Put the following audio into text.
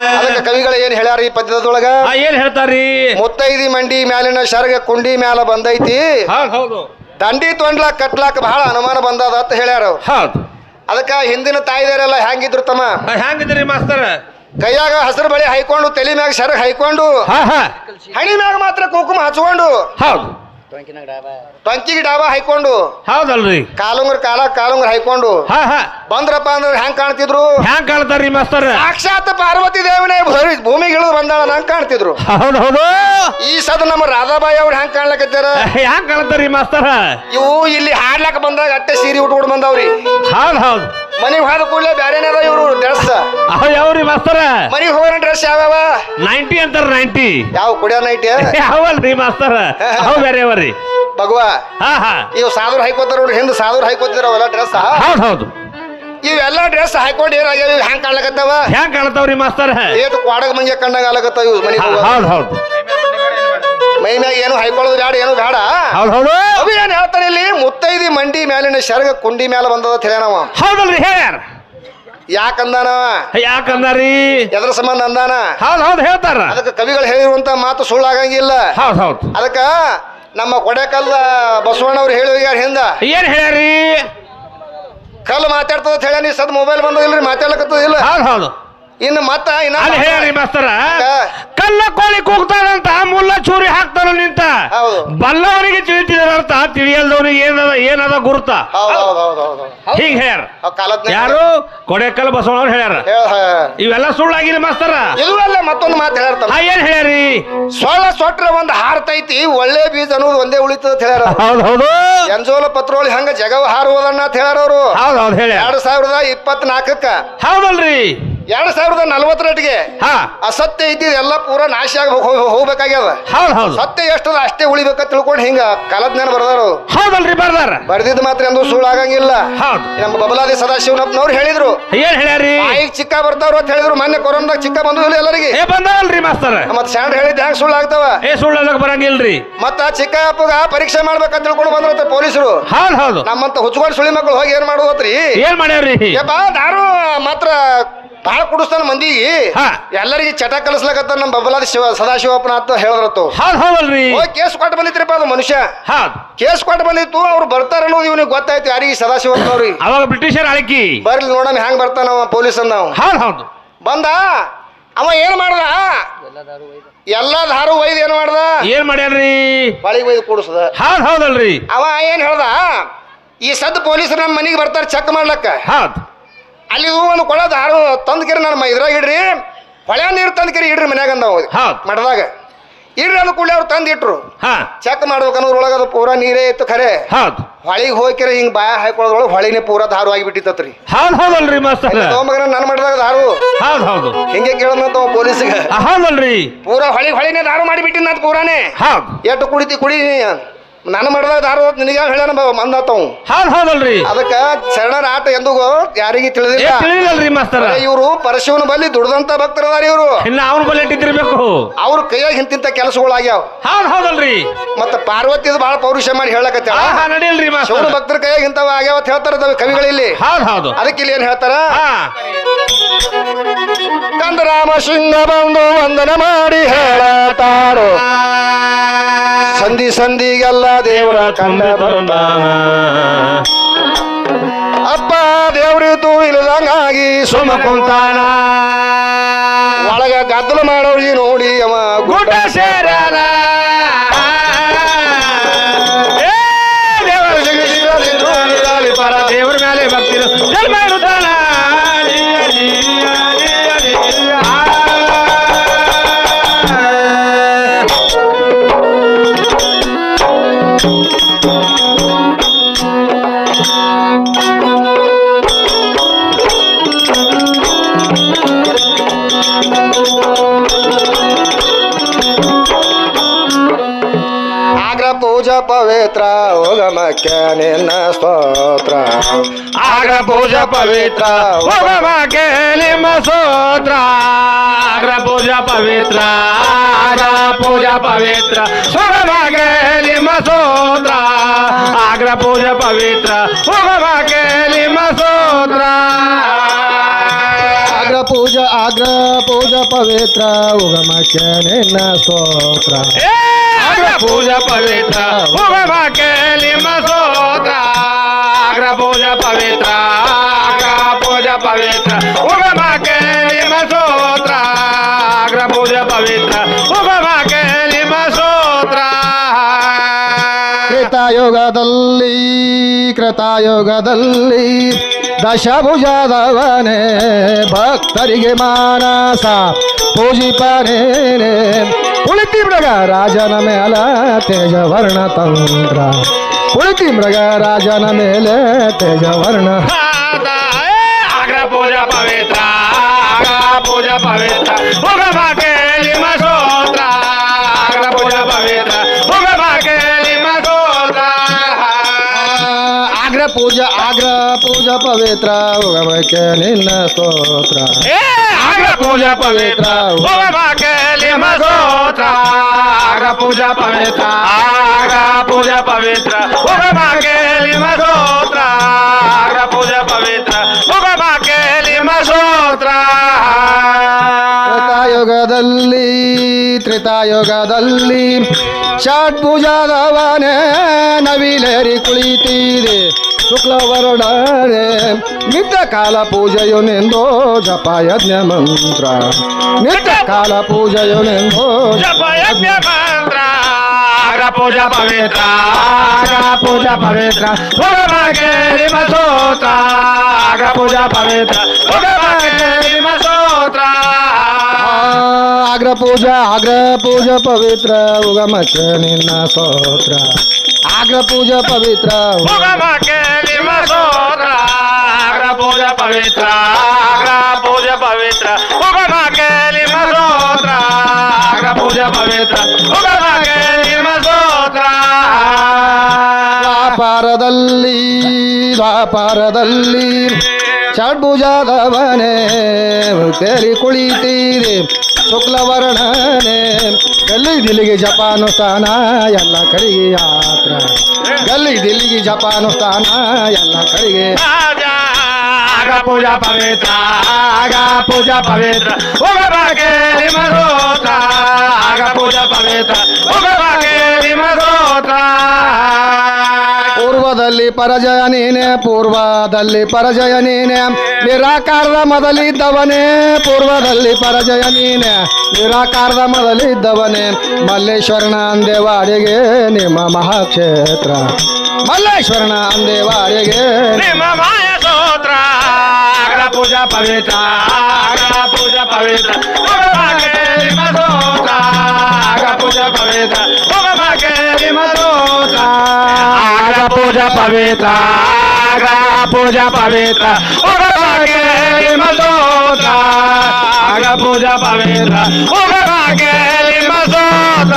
ಅದಕ್ಕೆ ಕವಿಗಳು ಏನ್ ಹೇಳ್ಯಾರ ಈ ಪದ್ಯದೊಳಗ? ಏನ್ ಹೇಳ್ತಾರ್ರಿ? ಮುತ್ತೈದಿ ಮಂಡಿ ಮ್ಯಾಲಿನ ಶರ್ಗ ಕುಂಡಿ ಮ್ಯಾಲ ಬಂದೈತಿ. ಹೌದ್ ದಂಡಿ ತೊಂಡ್ಲ ಕಟ್ಲಾಕ್ ಬಹಳ ಅನುಮಾನ ಬಂದದ ಅಂತ ಹೇಳ್ಯಾರ. ಹೌದು. ಅದಕ್ಕ ಹಿಂದಿನ ತಾಯಿದಾರೆಲ್ಲ ಹೆಂಗಿದ್ರು ತಮ್ಮ? ಹೆಂಗಿದ್ರಿ ಮಾಸ್ತರ? ಕೈಯಾಗ ಹಸಿರು ಬಳಿ ಹೈಕೊಂಡು ತಲೆ ಮ್ಯಾಗ ಶರ್ಗ ಹೈಕೊಂಡು ಹಾ ಹಾ. ಹಣಿ ಮ್ಯಾಗ ಮಾತ್ರ ಕುಂಕುಮ ಹಚ್ಕೊಂಡು ಹೌದು. ಟೊಂಕಿಗೆ ಡಾಬಾ. ಹೈಕೊಂಡು ಹೌದಲ್ರಿ. ಕಾಲುಂಗ್ರ ಕಾಲ ಕಾಲುಂಗ್ರ ಹೈಕೊಂಡು ಹಾ ಹಾ. ಬಂದ್ರಪ್ಪ ಅಂದ್ರೆ ಹೆಂಗ್ ಕಾಣ್ತಿದ್ರು? ಹ್ಯಾಂಗ್ ಕಾಣ್ತಾರ್ರಿ ಮಾಸ್ತರ್? ಸಾಕ್ಷಾತ್ ಪಾರ್ವತಿ ದೇವನೇ ಭೂಮಿ- ಭೂಮಿಗೆ ಇಳಿದು ಬಂದಾಳ ಹಂಗ್ ಕಾಣ್ತಿದ್ರು. ಹೌದು ಹೌದು ಈ ಸದ ನಮ್ಮ ರಾಧಾಬಾಯಿ ಅವ್ರು ಹೆಂಗ್ ಕಾಣ್ಲಕತ್ತಾರ ಹ್ಯಾಂಗ್ ಕಾಣ್ತಾರ್ರಿ ಮಾಸ್ತರ್? ಇವು ಇಲ್ಲಿ ಹಾಡ್ಲಕ್ ಬಂದಾಗ ಅಟ್ಟೆ ಸೀರೆ ಉಟ್ಕೊಂಡು ಬಂದವ್ರಿ. ಹೌದ್ ಹೌದ್. ಮನಿಗ್ ಹೋದ ಕೂಡಲೇ ಬ್ಯಾರೇನೇ ಇವರು ಡ್ರೆಸ್? ಅವ್ ಯಾವ್ರಿ ಮಾಸ್ತರ? ಮನೆಗೆ ಹೋಗೋಣ ಡ್ರೆಸ್ ಯಾವ್ಯಾವ? ನೈಂಟಿ ಅಂತಾರ ನೈಂಟಿ. ಯಾವ ಕುಡಿಯೋ ನೈಟಿ? ಯಾವಲ್ರಿ ಮಾಸ್ತರ? ಅವ್ ಬೇರೆ ಅವರಿ ಭಗವ ಹಾ ಹಾ. ಇವ್ ಸಾಧುರ್ ಹಾಕೋತಾರ ನೋಡ್ರಿ ಹಿಂದ್ ಸಾಧುರ್ ಹಾಕೋತಿದ್ರ ಅವೆಲ್ಲ ಡ್ರೆಸ್? ಹೌದ್ ಹೌದು. ಇವೆಲ್ಲ ಡ್ರೆಸ್ ಹಾಕೊಂಡು ಏನಾಗ್ಯಾವ ಇವ್ ಹೆಂಗ್ ಕಾಣ್ಲಕತ್ತಾವ? ಹೆಂಗ್ ಕಾಣ್ತಾವ್ರಿ ಮಾಸ್ತರ? ಏಟ್ ಕ್ವಾಡಗ ಮಂಗೆ ಕಂಡಂಗ ಆಲಕತ್ತಾವ ಇವ್ ಮನಿಗ್. ಹೌದ್ ಹೌದು. ಮ್ಯಾಗ ಏನು ಹೈಕೊಳ್ಳೋದು ಬೇಡ ಏನು ಬೇಡ ಹೌದು ಹೌದು. ಅವಿ ಏನ್ ಹೇಳ್ತಾನೆ ಇಲ್ಲಿ ಮುತ್ತೈದಿ ಮಂಡಿ ಮೇಲಿನ ಶರಗ ಕುಂಡಿ ಮೇಲೆ ಬಂದದ ಅಂತ ಹೇಳ್ಯಾನವ ಹೌದಲ್ರಿ ಹೇಳ್ಯಾರ ಯಾಕಂದಾನವ ಯಾಕಂದಾರಿ? ಎದ್ರ ಸಂಬಂಧ ಅಂದಾನ? ಹೌದ್ ಹೌದು ಹೇಳ್ತಾರ. ಅದಕ್ಕೆ ಕವಿಗಳು ಹೇಳಿರುವಂತ ಮಾತು ಸುಳ್ಳಾಗಂಗಿಲ್ಲ. ಹೌದು ಹೌದು. ಅದಕ್ಕ ನಮ್ಮ ಕೊಡೆಕಲ್ಲ ಬಸವಣ್ಣವ್ರು ಹೇಳಿದ್ರಿ ಹೋಗ್ಯಾರ ಹಿಂದ. ಏನ್ ಹೇಳ್ಯಾರಿ? ಕಲ್ಲು ಮಾತಾಡ್ತದ ಅಂತ ನೀ ಸದ್ ಮೊಬೈಲ್ ಬಂದದಿಲ್ರಿ ಮಾತಾಡ್ಲಕತ್ತದಿಲ್ಲ ಹೌದ್ ಹೌದು. ಇನ್ನು ಮತ್ತ ಅಲ್ಲಿ ಹೇಳ್ಯಾರಿ ಮಾಸ್ತರ. ಕಲ್ಲ ಕೋಳಿ ಕೂಗ್ತಾನಂತ ಮುಲ್ಲ ಚೂರಿ ಹಾಕ್ತಾನ ನಿಂತ? ಹೌದು. ಬಲ್ಲವನಿಗೆ ತಿಳಿತಿದಾರಂತ ತಿಳಿಯಲ್ದವನಿಗೆ ಏನದ ಏನದ ಗುರುತ? ಹೇಳ. ಹಿಂಗ್ ಹೇಳ್ಯಾರ. ಆ ಕಾಲದ್ನಾಗ ಯಾರು? ಕೊಡೆಕಲ್ ಬಸವಣ್ಣವ್ರು ಹೇಳ್ಯಾರ. ಹೇಳ್. ಇವೆಲ್ಲ ಸುಳ್ಳಾಗಿರಿ ಮಾಸ್ತರ. ಇದು ಅಲ್ಲೇ ಮತ್ತೊಂದು ಮಾತು ಹೇಳ್ತಾರ. ಹಾ ಏನ್ ಹೇಳ್ಯಾರಿ? ಸೊಳ್ಳ ಸೊಟ್ರ ಒಂದ್ ಹಾರ್ತೈತಿ ಒಳ್ಳೆ ಬೀಜ ಅನ್ನೋದು ಒಂದೇ ಉಳಿತದ ಅಂತ ಹೇಳ್ಯಾರ ಅವ್ರು. ಹೌದ್ ಹೌದು. ಎಂಜೋಲ ಪತ್ರೋಳಿ ಹಂಗ ಜಗವ ಹಾರುವುದನ್ನ ಅಂತ ಹೇಳ್ಯಾರ ಅವರು. ಹೌದ್ ಹೌದ್ ಹೇಳ್ಯಾರ. ಎರಡ್ ಸಾವಿರದ ಇಪ್ಪತ್ನಾಲ್ಕಕ್ಕ. ಹೌದಲ್ರಿ. ಎರಡ್ ಸಾವಿರದ ನಲ್ವತ್ತರಟ್ಟಿಗೆ ಹಾ. ಅಸತ್ಯ ಇದ್ದಿದ್ ಎಲ್ಲ ಪೂರ ನಾಶ ಆಗಿ ಹೋಗ್- ಹೋಗ್ಬೇಕಾಗ್ಯದ. ಹೌದ್ ಹೌದು. ಸತ್ಯ ಎಷ್ಟದ ಅಷ್ಟೇ ಉಳಿಬೇಕ ತಿಳ್ಕೊಂಡು ಹಿಂಗ ಕಾಲಜ್ಞಾನ ಬರ್ದಾರು. ಹೌದಲ್ರಿ ಬರ್ದಾರ. ಬರ್ದಿದ್ ಮಾತ್ರ ಎಂದು ಸುಳ್ಳು ಆಗಂಗಿಲ್ಲ. ಹೌದ್. ನಮ್ಮ ಬಬಲಾದಿ ಸದಾಶಿವನಪ್ಪನವ್ರು ಹೇಳಿದ್ರು. ಏನ್ ಹೇಳ್ಯಾರಿ? ಈಗ ಚಿಕ್ಕ ಬರ್ತಾವ್ರು ಅಂತ ಹೇಳಿದ್ರು ಮೊನ್ನೆ ಕೊರೋನಾದಾಗ ಚಿಕ್ಕ ಬಂದಿಲ್ಲ ಎಲ್ಲರಿಗೆ. ಏ ಬಂದವಲ್ರಿ ಮಾಸ್ತರ. ಮತ್ ಸ್ಯಾಂಡ್ ಹೇಳಿದ್ ಹ್ಯಾಂಗ ಸುಳ್ಳು ಆಗ್ತಾವ? ಏ ಸುಳ್ಳಕ್ ಬರಂಗಿಲ್ರಿ. ಮತ್ತ ಚಿಕ್ಕ ಅಪ್ಪಗ ಪರೀಕ್ಷೆ ಮಾಡ್ಬೇಕಂತ ತಿಳ್ಕೊಂಡು ಬಂದ್ರ ಪೊಲೀಸರು. ಹೌದ್ ಹೌದು. ನಮ್ಮಂತ ಹುಚ್ಕೊಂಡು ಸುಳಿ ಮಕ್ಕಳು ಹೋಗಿ ಏನ್ ಮಾಡುವತ್ರಿ? ಏನ್ ಮಾಡ್ಯಾವ್ರಿ? ಯಪ್ಪ ದಾರು ಮಾತ್ರ ಬಹಳ ಕುಡಿಸ್ತಾನ ಮಂದಿ. ಹಾ. ಎಲ್ಲರಿಗೆ ಚಟ ಕಲಿಸ್ಲಕತ್ತ ನಮ್ಮ ಬಬಲಾದ ಶಿವ ಸದಾಶಿವಪ್ಪನ ಅಂತ ಹೇಳಿದ್ರತ್ತು ಹೌದ್ ಹೌದಲ್ರಿ ಹೋಗಿ ಕೇಸ್ ಕೊಟ್ಟು ಬಂದಿತ್ರಿಪ್ಪ ಅದು ಮನುಷ್ಯ. ಹೌದ್ ಕೇಸ್ ಕೊಟ್ಟು ಬಂದಿತ್ತು ಅವ್ರು ಬರ್ತಾರ ಅನ್ನೋದು ಇವನಿಗೆ ಗೊತ್ತಾಯ್ತು ಯಾರಿಗೆ ಸದಾಶಿವಪ್ಪನವ್ರಿಗೆ. ಅವಾಗ ಬ್ರಿಟಿಷರ್ ಆಳ್ಕಿ ಬರ್ಲಿ ನೋಡೋಣ ಹೆಂಗ್ ಬರ್ತಾನ ಅವ ಪೊಲೀಸ್ ಅವ. ಹೌದ್ ಹೌದು. ಬಂದ? ಅವ ಏನ್ ಮಾಡ್ದ? ಎಲ್ಲಾ ದಾರು ಒಯ್ದು ಏನ್ ಮಾಡ್ದ? ಏನ್ ಮಾಡ್ಯಾರ್ರಿ ಬಳಿಗೆ ಒಯ್ದು ಕೂಡಿಸ್ದ. ಹೌದ್ ಹೌದಲ್ರಿ. ಅವ ಏನ್ ಹೇಳ್ದ? ಈ ಸದ್ ಪೊಲೀಸರು ನಮ್ಮ ಮನೆಗೆ ಬರ್ತಾರೆ ಚೆಕ್ ಮಾಡ್ಲಕ್ಕ. ಹೌದ್ ಅಲ್ಲಿ ಒಂದು ಕೊಳದ ದಾರು ತಂದ್ಕಿರಿ ನನ್ನ ಇದ್ರಾಗ ಇಡ್ರಿ. ಹೊಳೆ ನೀರು ತಂದ್ಕಿರಿ ಇಡ್ರಿ ಮನ್ಯಾಗ ಅಂದ ಹೌದು. ಮಠದಾಗ. ಇಡ್ರಿ ಅದು ಕೂಡಲೇ ಅವ್ರು ತಂದು ಇಟ್ರು ಹಾ. ಚೆಕ್ ಮಾಡ್ಬೇಕನ್ನೋದ್ರೊಳಗೆ ಅದು ಪೂರ ನೀರೇ ಇತ್ತು ಖರೆ. ಹೌದು. ಹೊಳಿಗೆ ಹೋಗಿರ ಹಿಂಗ್ ಬಾಯ ಹಾಕೊಳ್ಳೋದ್ರೊಳಗೆ ಹೊಳಿನೇ ಪೂರಾ ದಾರು ಆಗಿಬಿಟ್ಟಿತ್ತತ್ರಿ. ಹೌದ್ ಹೌದಲ್ರಿ ಮಾಸ್ತರ ನನ್ನ ಮಠದಾಗ ದಾರು ಹೌದ್ ಹೌದು. ಹಿಂಗೆ ಕೇಳೋದಂತ ಪೊಲೀಸ್ಗೆ. ಹೌದಲ್ರಿ. ಪೂರಾ ಹೊಳಿ ಹೊಳಿನೇ ದಾರು ಮಾಡಿಬಿಟ್ಟಿನ ಪೂರಾನೇ. ಹೌದ್. ಎಷ್ಟು ಕುಡಿತಿ ಕುಡಿ ನನ್ನ ಮಾಡಿದಾಗ ದಾರ ನಿನಗೆ ಹೇಳ್ಯಾನ ಮಂದಾತವ್ ಹೌದ್ ಹೌದಲ್ರಿ ಅದಕ್ಕ ಶರಣರ ಆಟ ಎಂದಿಗೂ ಯಾರಿಗೆ ತಿಳಿದಿಲ್ಲ. ಮಾಸ್ತರ. ಇವರು ಪರಶಿವನ ಬಲ್ಲಿ ದುಡ್ದಂತ ಭಕ್ತರದಾರ ಇವರು. ಇನ್ನ ಅವ್ರ ಬಲ್ಲಿ ಇಟ್ಟಿದ್ದಿರ್ಬೇಕು ಅವ್ರ ಕೈಯಾಗ ಇಂತಿಂತ ಕೆಲಸಗಳಾಗ್ಯಾವ ಹೌದ್ ಹೌದಲ್ರಿ ಮತ್ತ ಪಾರ್ವತಿದು ಬಹಳ ಪೌರುಷ ಮಾಡಿ ಹೇಳಕತ್ತ ನಡಿಲ್ರಿ ಶಿವನ ಭಕ್ತರ ಕೈಯಾಗ ಇಂತವ ಆಗ್ಯಾವ ಅಂತ ಹೇಳ್ತಾರ ಕವಿಗಳಲ್ಲಿ. ಹೌದ್ ಹೌದು ಅದಕ್ಕೆ ಇಲ್ಲಿ ಏನ್ ಹೇಳ್ತಾರ? ಕಂದರಾಮ ಸಿಂಗ ಬಂದು ವಂದನ ಮಾಡಿ ಹೇಳತಾರು. ಸಂಧಿ ಸಂಧಿಗೆಲ್ಲ ದೇವರ ಕಂಡ ಬರುತ್ತ. ಅಪ್ಪ ದೇವ್ರಿತು ಇಲ್ಲದಂಗಾಗಿ ಸುಮ ಕುಂತಾನ. ಒಳಗ ಗದ್ದಲು ಮಾಡೋರಿ ನೋಡಿ ಅವ ಗುಡ್ಡ ಸೇರ ದೇವ್ರ ಮೇಲೆ ಭಕ್ತಿ ಪೂಜಾ ಪವಿತ್ರ ಹೋಗಮಕ್ಕೆ ನಿನ್ನ ಸ್ತೋತ್ರ ಆಗ್ರ ಪೂಜಾ ಪವಿತ್ರ ಹೋಗಮಾಕೆ ನಿಮ್ಮ ಸೋತ್ರ ಆಗ್ರ ಪೂಜಾ ಪವಿತ್ರ ಆಗ್ರ ಪೂಜಾ ಪವಿತ್ರ ಹೋಗಮಾಕೆ ನಿಮ್ಮ ಸೋತ್ರ ಆಗ್ರ ಪೂಜಾ ಪವಿತ್ರ ಹೋಗಮಾಕೆ ನಿಮ್ಮ ಸೋತ್ರ ಆಗ್ರ ಪೂಜಾ ಆಗ್ರ ಪೂಜಾ ಪವಿತ್ರ ಉಗಮಕ್ಕೆ ನಿನ್ನ ಸ್ತೋತ್ರ ಏ ಅಗ್ರ ಪೂಜ ಪವಿತ್ರ ಉಗಮ ಕೇಳಿಮ ಸೋತ್ರ ಅಗ್ರ ಪೂಜ ಪವಿತ್ರ ಅಗ್ರ ಪೂಜ ಪವಿತ್ರ ಉಗಮ ಕೇಳಿಮ ಸೋತ್ರ ಅಗ್ರ ಪೂಜ ಪವಿತ್ರ ಉಗಮ ಕೇಳಿಮ ಸೋತ್ರ ಕೃತಯುಗದಲ್ಲಿ ಕೃತಯುಗದಲ್ಲಿ ದಶಭುಜದವನೇ ಭಕ್ತರಿಗೆ ಮಾನಸ ಪೂಜಿಪನೇನೆ ಉಳಿತಿ ಮೃಗ ರಾಜನ ಮೇಲ ತೇಜವರ್ಣ ತಂತ್ರ ಉಳಿತಿ ಮೃಗ ರಾಜನ ಮೇಲೆ ತೇಜವರ್ಣ ಅಗ್ರ ಪೂಜ ಪವಿತ್ರ ಅಗ್ರ ಪೂಜ ಪವಿತ್ರ ಉಗಮ ಕೇಳಿಮ ಸೋತ್ರ ಅಗ್ರ ಪೂಜ ಪವಿತ್ರ ಉಗಮ ಕೇಳಿಮ ಸೋತ್ರ ಆಗ್ರ ಪೂಜ ಆಗ್ರ ಪೂಜ ಪವಿತ್ರ ಉಗಮಕ್ಕೆ ನಿನ್ನ ಸ್ತೋತ್ರ ಏ ಅಗ್ರ ಪೂಜ ಪವಿತ್ರ ಉಗಮ ಕೇಳಿಮ ಸೋತ್ರ ಅಗ್ರ ಪೂಜ ಪವಿತ್ರ. ಆಗ ಪೂಜ ಪವಿತ್ರ. ಉಗಮ ಕೇಳಿಮ ಮಸೋತ್ರ. ಅಗ್ರ ಪೂಜ ಪವಿತ್ರ. ಉಗಮ ಕೇಳಿಮ ಸೋತ್ರ ತ್ರೇತಾಯುಗದಲ್ಲಿ ಷಟ್ ಪೂಜಾದವನೇ ನವಿಲೇರಿ ಕುಳಿತಿದೆ. ಶುಕ್ಲವರ್ಣನೆ ನಿತ್ಯ ಕಾಲ ಪೂಜೆಯುನೆಂದೋ ಜಪ ಯಜ್ಞ ಮಂತ್ರ ನಿತ್ಯ ಕಾಲ ಪೂಜೆಯುನೆಂದೋ ಜಪ ಯಜ್ಞ ಮಂತ್ರ ಅಗ್ರ ಪೂಜಾ ಪವಿತ್ರ ಅಗ್ರ ಪೂಜಾ ಪವಿತ್ರ ಉಗಮಗೆ ನಿಮ್ಮ ಸೋತ್ರ ಅಗ್ರ ಪೂಜಾ ಪವಿತ್ರ ಉಗಮಗೆ ನಿಮ್ಮ ಸೋತ್ರ ಆಗ್ರ ಪೂಜಾ ಆಗ್ರ ಪೂಜಾ ಪವಿತ್ರ ಉಗಮಕ್ಕೆ ನಿನ್ನ ಸ್ತೋತ್ರ ಆಗ್ರ ಪೂಜಾ ಪವಿತ್ರ ಅಗ್ರ ಪೂಜಾ ಪವಿತ್ರ ಪೂಜಾ ಪವಿತ್ರ. ಉಗಮ ಪೂಜಾ ಪವಿತ್ರ ದ್ವಾಪಾರದಲ್ಲಿ ದ್ವಾಪಾರದಲ್ಲಿ ಷಡ್ಭುಜದವನೇ ತೇರಿ ಕುಳಿತೀರಿ. ಶುಕ್ಲವರ್ಣನೆ ಗಲ್ಲಿ ದಿಲ್ಲಿಗೆ ಜಪಾನುಷ್ಠಾನ ಎಲ್ಲ ಕಡೆಗೆ ಯಾತ್ರ ಗಲ್ಲಿ ದಿಲ್ಲಿಗೆ ಜಪಾನುಷ್ಠಾನ ಎಲ್ಲ ಕಡೆಗೆ ಆಗ ಪೂಜಾ ಪವಿತ್ರ ಆಗ ಪೂಜಾ ಪವಿತ್ರ ಉಗಮಗೆ ನಿಮ್ಮ ಸೋತ್ರ ಆಗ ಪೂಜಾ ಪವಿತ್ರ ಉಗಮಗೆ ನಿಮ್ಮ ಸೋತ್ರ ಪೂರ್ವದಲ್ಲಿ ಪರಜಯ ನೀನೆ ಪೂರ್ವದಲ್ಲಿ ಪರಜಯ ನೀನೆ ನಿರಾಕಾರದ ಮೊದಲಿದ್ದವನೇ ಪೂರ್ವದಲ್ಲಿ ಪರಜಯ ನೀನೆ ನಿರಾಕಾರದ ಮೊದಲಿದ್ದವನೇ ಮಲ್ಲೇಶ್ವರನ ಅಂದೇವಾಡಿಗೆ ನಿಮ್ಮ ಮಹಾಕ್ಷೇತ್ರ ಮಲ್ಲೇಶ್ವರನ ಅಂದೇವಾಡಿಗೆ ನಿಮ್ಮ ಮಾಯ ಸೋತ್ರ ಆಗ ಪೂಜಾ ಪವಿತ್ರ ಆಗ ಪೂಜಾ ಪವಿತ್ರ ಆಗ ಪೂಜಾ ಪವಿತ್ರ ಆಗ ಪೂಜಾ ಪವಿತ್ರ ಉಗಮಗೆ ನಿಮ್ಮ ಸೋತ್ರ ಆಗ ಪೂಜಾ ಪವಿತ್ರ ಉಗಮಗೆ ನಿಮ್ಮ ಸೋತ್ರ